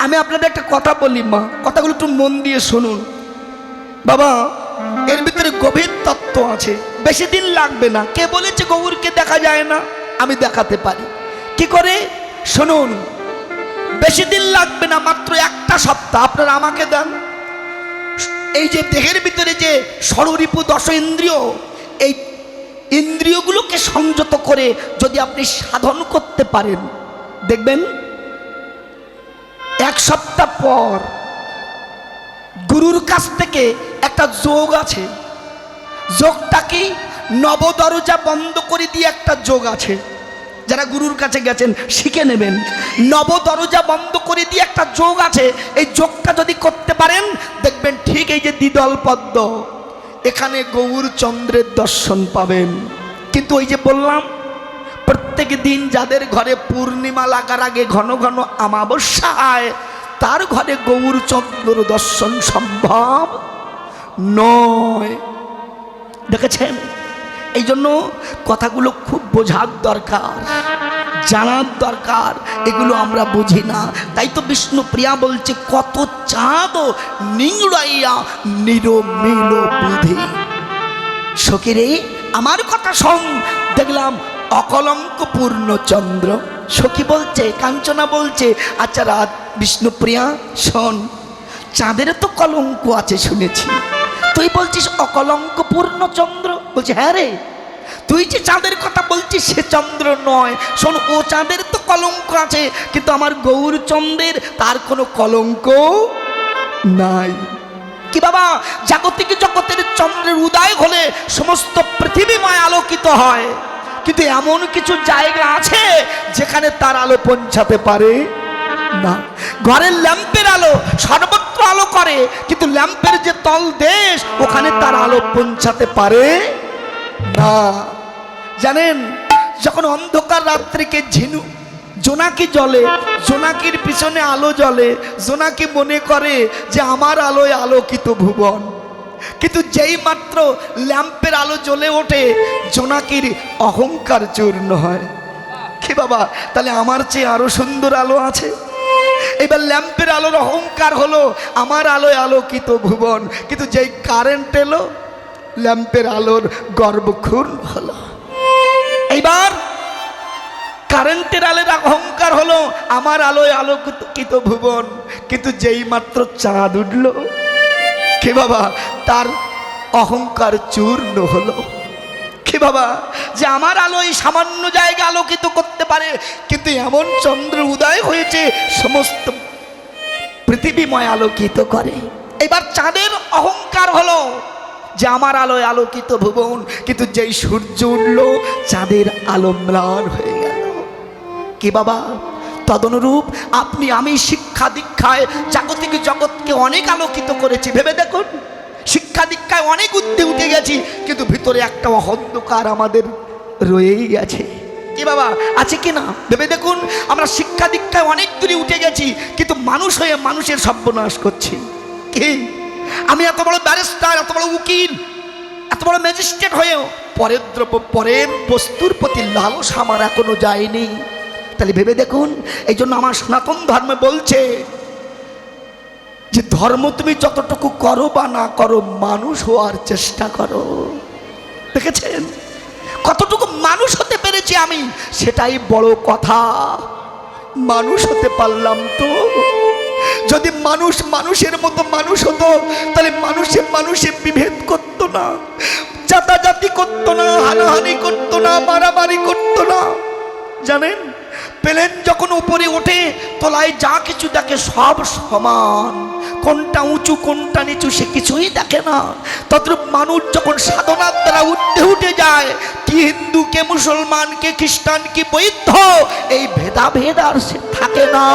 আমি আপনাদের একটা কথা বলি, মা। কথাগুলো একটু মন দিয়ে শুনুন। বাবা, এর ভিতরে গভীর তত্ত্ব আছে। বেশি দিন লাগবে না। কে বলেছে গৌরকে দেখা যায় না? আমি দেখাতে পারি। কি করে? শুনুন। বেশি দিন লাগবে না, মাত্র একটা সপ্তাহ। আপনারা আমাকে দেন। এই যে দেহের ভিতরে যে ষড়রিপু দশ ইন্দ্রিয়, এই ইন্দ্রিয়গুলোকে সংযত করে যদি আপনি সাধন করতে পারেন, দেখবেন এক সপ্তাহ পর গুরুর কাছ থেকে একটা যোগ আছে। যোগটা কি? নবদরজা বন্ধ করে দিয়ে একটা যোগ আছে। যারা গুরুর কাছে গেছেন, শিখে নেবেন। নবদরজা বন্ধ করে দিয়ে একটা যোগ আছে। এই যোগটা যদি করতে পারেন, দেখবেন ঠিক এই যে দ্বিদল পদ্ম, এখানে গৌর চন্দ্রের দর্শন পাবেন। কিন্তু ওই যে বললাম প্রত্যেক দিন যাদের ঘরে পূর্ণিমা লাগার আগে ঘন ঘন আমাবস্যা হয় তার ঘরে গৌর চন্দ্র দর্শন সম্ভব নয়। দেখেছেন? এই জন্য কথাগুলো খুব বোঝার দরকার, জানার দরকার, এগুলো আমরা বুঝি না। তাই তো বিষ্ণুপ্রিয়া বলছে, কত চাঁদ নিংড়াইয়া নিরমিল বুধি সকিরে আমার কথা শোন, দেখলাম অকলঙ্ক পূর্ণ চন্দ্র। সখী বলছে, কাঞ্চনা বলছে আচ্ছা রাত বিষ্ণুপ্রিয়া, শোন, চাঁদের তো কলঙ্ক আছে শুনেছি। তুই বলছিস অকলঙ্ক পূর্ণ চন্দ্র? বলছে হ্যাঁ রে। তুই যে চাঁদের কথা বলছিস, সে চন্দ্র নয়। শোন, ও চাঁদের তো কলঙ্ক আছে, কিন্তু আমার গৌর চন্দ্রের তার কোনো কলঙ্ক নাই। কি বাবা, জাগতিক জগতের চন্দ্রের উদয় হলে সমস্ত পৃথিবীময় আলোকিত হয়। কিন্তু এমন কিছু জায়গা আছে যেখানে তার আলো পৌঁছাতে পারে না। ঘরের ল্যাম্পের আলো সর্বত্র আলো করে, কিন্তু ল্যাম্পের যে তল দেশ, ওখানে তার আলো পৌঁছাতে পারে না। জানেন, যখন অন্ধকার রাত্রিকে ঝিনু, জোনাকি জ্বলে, জোনাকির পিছনে আলো জ্বলে, জোনাকি মনে করে যে আমার আলোয় আলোকিত ভুবন। কিন্তু যেই মাত্র ল্যাম্পের আলো জ্বলে ওঠে, জোনাকির অহংকার চূর্ণ হয়। কি বাবা, তাহলে আমার চেয়ে আরও সুন্দর আলো আছে? এবার ল্যাম্পের আলোর অহংকার হলো আমার আলোয় আলোকিত ভুবন। কিন্তু যেই কারেন্ট এলো, ল্যাম্পের আলোর গর্বক্ষুণ হলো। এইবার কারেন্টের আলোর অহংকার হলো আমার আলোয় আলোকিত ভুবন। কিন্তু যেই মাত্র চাঁদ উঠল কে বাবা? তার অহংকার চূর্ণ হলো। কে বাবা? যে আমার আলো এই সামান্য জায়গা আলোকিত করতে পারে, কিন্তু এমন চন্দ্র উদয় হয়েছে, সমস্ত পৃথিবীময় আলোকিত করে। এবার চাঁদের অহংকার হলো যে আমার আলোয় আলোকিত ভুবন, কিন্তু যেই সূর্য উঠল, চাঁদের আলো ম্লান হয়ে গেল। কি বাবা? তদনুরূপ আপনি আমি শিক্ষা দীক্ষায় জাগতিক জগৎকে অনেক আলোকিত করেছি। ভেবে দেখুন, শিক্ষা দীক্ষায় অনেক উঠতে উঠে গেছি, কিন্তু ভিতরে একটা অন্ধকার আমাদের রয়েই গেছে কি বাবা, আছে কি না? ভেবে দেখুন, আমরা শিক্ষা দীক্ষায় অনেক দূরে উঠে গেছি, কিন্তু মানুষ হয়ে মানুষের সর্বনাশ করছি। কি? আমি এত বড় ব্যারিস্টার, এত বড় উকিল, এত বড় ম্যাজিস্ট্রেট হয়েও পরের দ্রব্য, পরের বস্তুর প্রতি লালস আমার এখনও যায়নি। তাহলে ভেবে দেখুন। এই জন্য আমার সনাতন ধর্মে বলছে যে, ধর্ম তুমি যতটুকু করো বা না করো, মানুষ হওয়ার চেষ্টা করো। দেখেছেন? কতটুকু মানুষ হতে পেরেছি আমি, সেটাই বড় কথা। মানুষ হতে পারলাম তো। যদি মানুষ মানুষের মতো মানুষ হতো, তাহলে মানুষে মানুষে বিভেদ করতো না। জাতাজাতি করতো না, হানাহানি করতো না, মারামারি করতো না। জানেন? প্লেন যখন উপরে ওঠে তলায় যা কিছু দেখে সব সমান। কোনটা উঁচু কোনটা নিচু সে কিছুই দেখে না। তদ্রূপ মানুষ যখন সাধনার দ্বারা উঠতে উঠে যায় কি হিন্দু কে মুসলমান কে খ্রিস্টান কি বৈদ্ধ এই ভেদাভেদ আর সে থাকে না।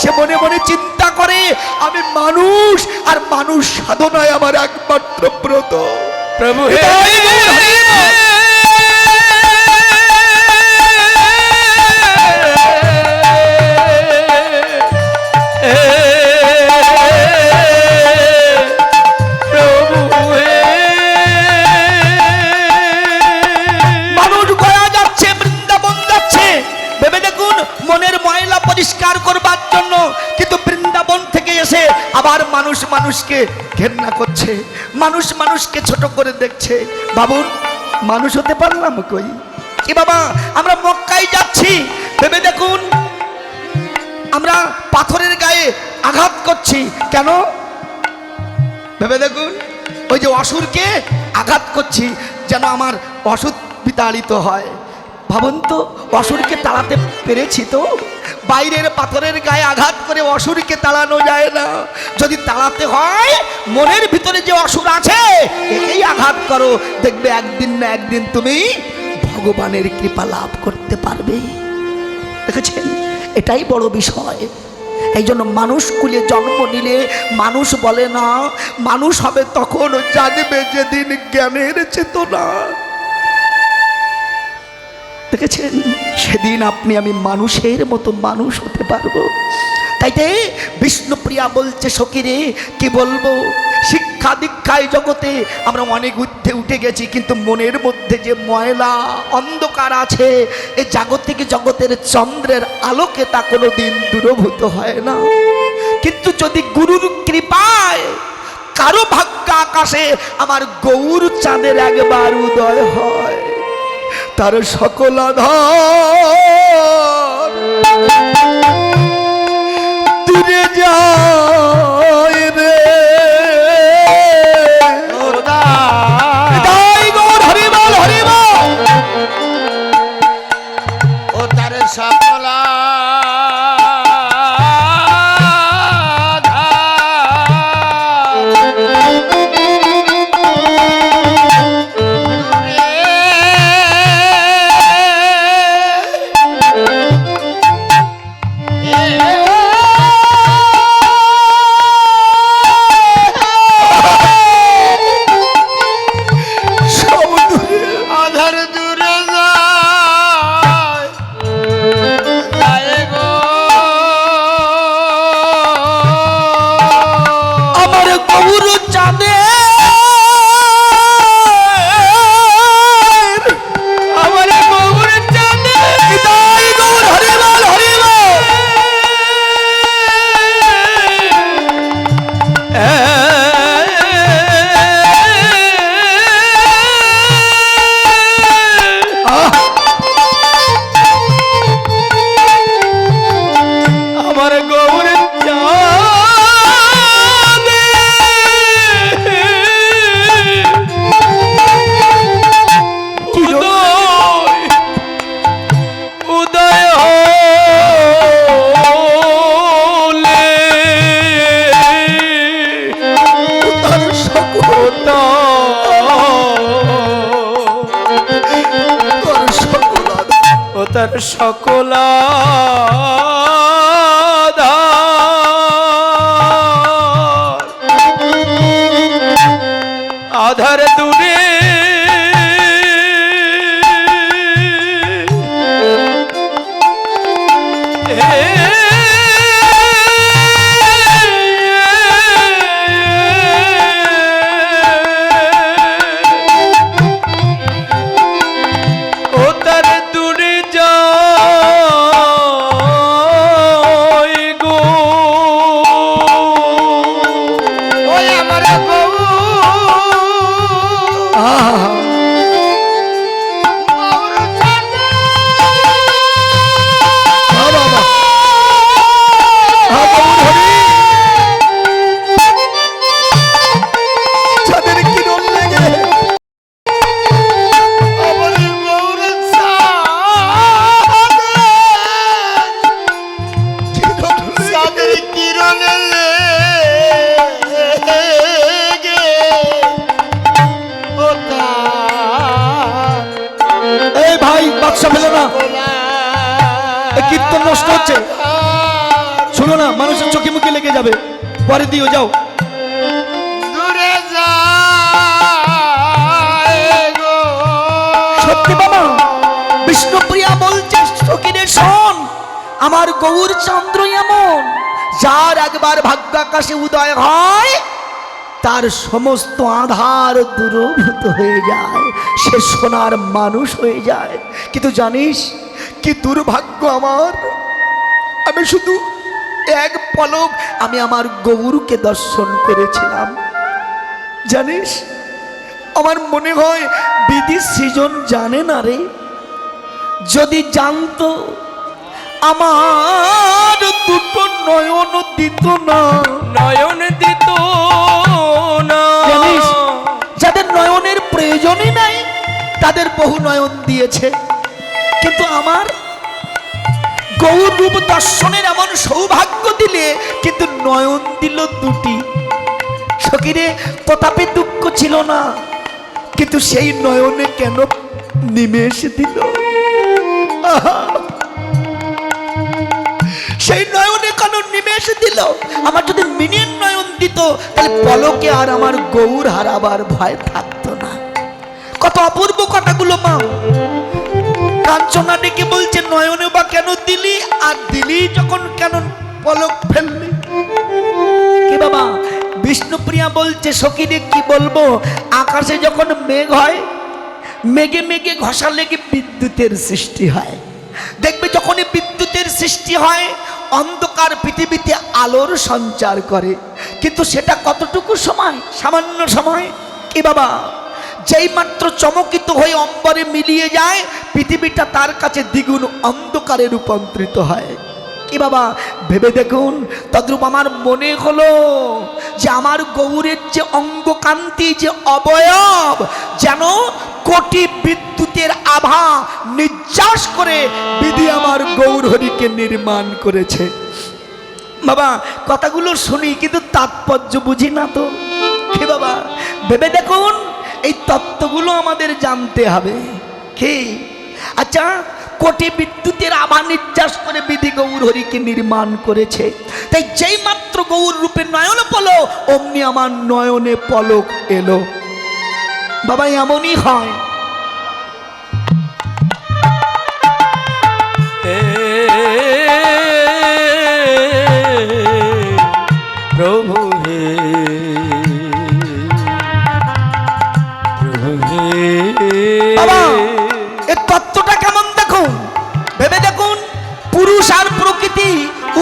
সে মনে মনে চিন্তা করে আমি মানুষ আর মানুষ সাধনায় আমার একমাত্র ব্রত। প্রভু মানুষকে ঘেন্না করছে, মানুষ মানুষকে ছোট করে দেখছে। বাবুন মানুষ হতে পারলাম কই? কি বাবা, আমরা মক্কায় যাচ্ছি। ভেবে দেখুন, আমরা পাথরের গায়ে আঘাত করছি। কেন? ভেবে দেখুন, ওই যে অসুরকে আঘাত করছি, যেন আমার অসুর বিতাড়িত হয়। ভাবুন তো অসুরকে তাড়াতে পেরেছি তো। বাইরের পাথরের গায়ে আঘাত করে অসুরকে তাড়ানো যায় না। যদি তাড়াতে হয়, মনের ভিতরে যে অসুর আছে, একেই আঘাত করো। দেখবে একদিন না একদিন তুমি ভগবানের কৃপা লাভ করতে পারবে। দেখেছেন? এটাই বড় বিষয়। এই জন্য মানুষ কুলে জন্ম নিলে মানুষ বলে না, মানুষ হবে তখন জানবে যেদিন জ্ঞানের চেতনা। দেখেছেন? সেদিন আপনি আমি মানুষের মতো মানুষ হতে পারব। তাইতে বিষ্ণুপ্রিয়া বলছে সকিরে কি বলব? শিক্ষা দীক্ষায় জগতে আমরা অনেক ঊর্ধ্বে উঠে গেছি, কিন্তু মনের মধ্যে যে ময়লা, অন্ধকার আছে এই জাগতিক জগতের চন্দ্রের আলোকে তা কোনো দিন দূরভূত হয় না। কিন্তু যদি গুরুর কৃপায়, কারও ভাগ্য আকাশে আমার গৌর চাঁদের একবার উদয় হয় তার সকল আধার। দূরে যায় দিও যাও। দূরে সত্যি বাবা বিষ্ণুপ্রিয়া বলছে শোন আমার গৌর চন্দ্র এমন যার একবার ভাগ্য আকাশে উদয় হয় তার সমস্ত আধার দূরভূত হয়ে যায় সে সোনার মানুষ হয়ে যায়। কিন্তু জানিস কি দুর্ভাগ্য আমার? আমি শুধু এক পলক আমি আমার গৌরকে দর্শন করেছিলাম। জানিস আমার মনে হয় বিধি সৃজন জানে না রে। যদি জানতো আমার দুটো নয়ন দিত না। নয়ন দিত না। জানিস যাদের নয়নের প্রয়োজনই নাই তাদের বহু নয়ন দিয়েছে। কিন্তু আমার গৌর দর্শনের এমন সৌভাগ্য দিলে, কিন্তু নয়ন দিল দুটি। সকিরে তথাপি দুঃখ ছিল না, কিন্তু সেই নয়নে কেন নিমেষ দিল! সেই নয়নে কেন নিমেষ দিল? আমার যদি মিনিয়ন নয়ন দিত, তাহলে পলকে আর আমার গৌর হারাবার ভয় থাকতো না। কত অপূর্ব কথাগুলো মা। কাঞ্চনা ডেকে বলছে, নয়নে বা কেন দিলি? আর দিলি যখন কেন পলক ফেললি? কি বাবা? বিষ্ণুপ্রিয়া বলছে সকিরে কি বলব? আকাশে যখন মেঘ হয়, মেঘে মেঘে ঘষা লেগে বিদ্যুতের সৃষ্টি হয়। দেখবে যখনই বিদ্যুতের সৃষ্টি হয়, অন্ধকার পৃথিবীতে আলোর সঞ্চার করে। কিন্তু সেটা কতটুকু সময়? সামান্য সময়। কি বাবা? যেই মাত্র চমকিত হয়ে অম্বরে মিলিয়ে যায়, পৃথিবীটা তার কাছে দ্বিগুণ অন্ধকারে রূপান্তরিত হয়। কি বাবা, ভেবে দেখুন, তদ্রূপ আমার মনে হলো যে আমার গৌরের যে অঙ্গকান্তি, যে অবয়ব, যেন কোটি বিদ্যুতের আভা নির্যাস করে বিধি আমার গৌর হরিকে নির্মাণ করেছে। বাবা, কথাগুলো শুনি, কিন্তু তাৎপর্য বুঝি না তো। হে বাবা, ভেবে দেখুন এই তত্ত্বগুলো আমাদের জানতে হবে। কি? আচ্ছা কোটি বিদ্যুতের আবার নির্যাস করে বিধি গৌর হরিকে নির্মাণ করেছে। তাই যেই মাত্র গৌর রূপে নয়ন পলো, অমনি আমার নয়নে পলক এলো। বাবা, এমনই হয়।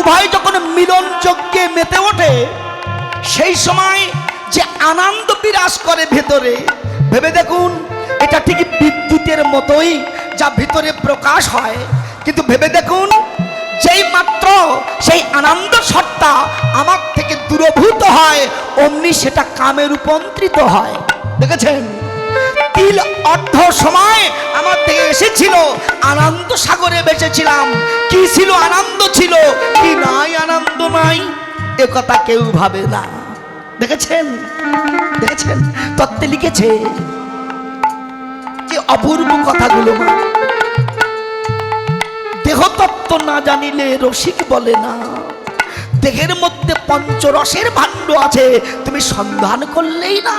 উভয় যখন মিলন যজ্ঞে মেতে ওঠে, সেই সময় যে আনন্দ বিরাজ করে ভেতরে, ভেবে দেখুন, এটা ঠিক বিদ্যুতের মতোই যা ভিতরে প্রকাশ হয়। কিন্তু ভেবে দেখুন, যেই মাত্র সেই আনন্দ সত্তা আমার থেকে দূরভূত হয়, অমনি সেটা কামে রূপান্তরিত হয়। দেখেছেন? তিল অর্ধ সময় আমার থেকে এসেছিল। আনন্দ সাগরে বেঁচেছিলাম। কি ছিল আনন্দ ছিল? কি নাই আনন্দ নাই? এ কথা কেউ ভাবে না। দেখেছেন? দেখেছেন? তত্ত্বে লিখেছে কি অপূর্ব কথাগুলো মা। দেহতত্ত্ব না জানিলে রসিক বলে না। দেহের মধ্যে পঞ্চরসের ভাণ্ড আছে। তুমি সন্ধান করলেই না।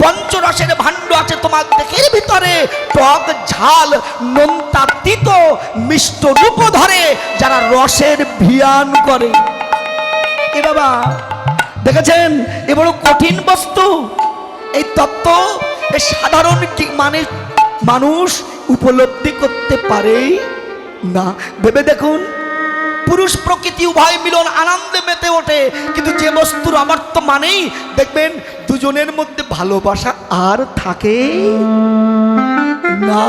পঞ্চরসের ভাণ্ড আছে তোমার দেহের ভিতরে। টক ঝাল নোনতা তিত মিষ্ট রূপ ধরে যারা রসের ভিয়ান করে। এ বাবা, দেখেছেন? এ বড় কঠিন বস্তু। এই তত্ত্ব সাধারণ মানে মানুষ উপলব্ধি করতে পারে না। ভেবে দেখুন। পুরুষ প্রকৃতি, উভয় মিলন আনন্দে মেতে ওঠে। কিন্তু যে বস্তুর আমার তো মানেই, দেখবেন, দুজনের মধ্যে ভালোবাসা আর থাকে না।